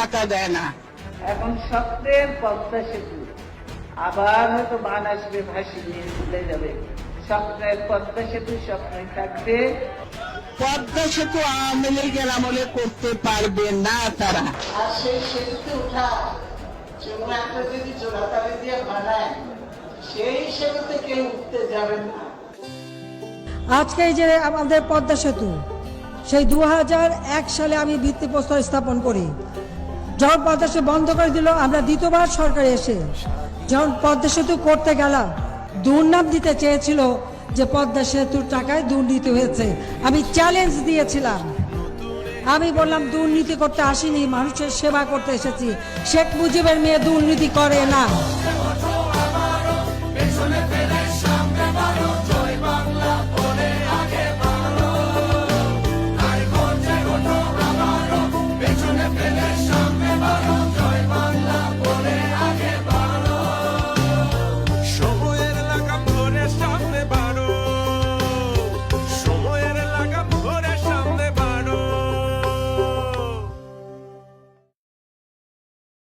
টাকা দেয় না। এখন স্বপ্নের পদ্মা সেতু আবার হয়তো বান আসবে ভাসি নিয়ে ভুলে যাবে। স্বপ্নের পদ্মা সেতু স্বপ্নে থাকবে। পদ্মা সেতু আওয়ামী লীগের আমলে করতে পারবে না তারা। আর সেই সেতুতে উঠা কোনো একটা যদি জোড়াতালি দিয়ে বানায় সেই সেতুতে কেউ উঠতে যাবে না। আজকে এই যে আমাদের পদ্মা সেতু সেই দু এক সালে আমি ভিত্তিপ্রস্তর স্থাপন করি। যখন পদ্মা বন্ধ করে দিল, আমরা দ্বিতীয়বার সরকার এসে যখন পদ্মা সেতু করতে গেলাম, দুর্নাম দিতে চেয়েছিল যে পদ্মা সেতুর টাকায় দুর্নীতি হয়েছে। আমি চ্যালেঞ্জ দিয়েছিলাম। আমি বললাম, দুর্নীতি করতে আসিনি, মানুষের সেবা করতে এসেছি। শেখ মুজিবের মেয়ে দুর্নীতি করে না।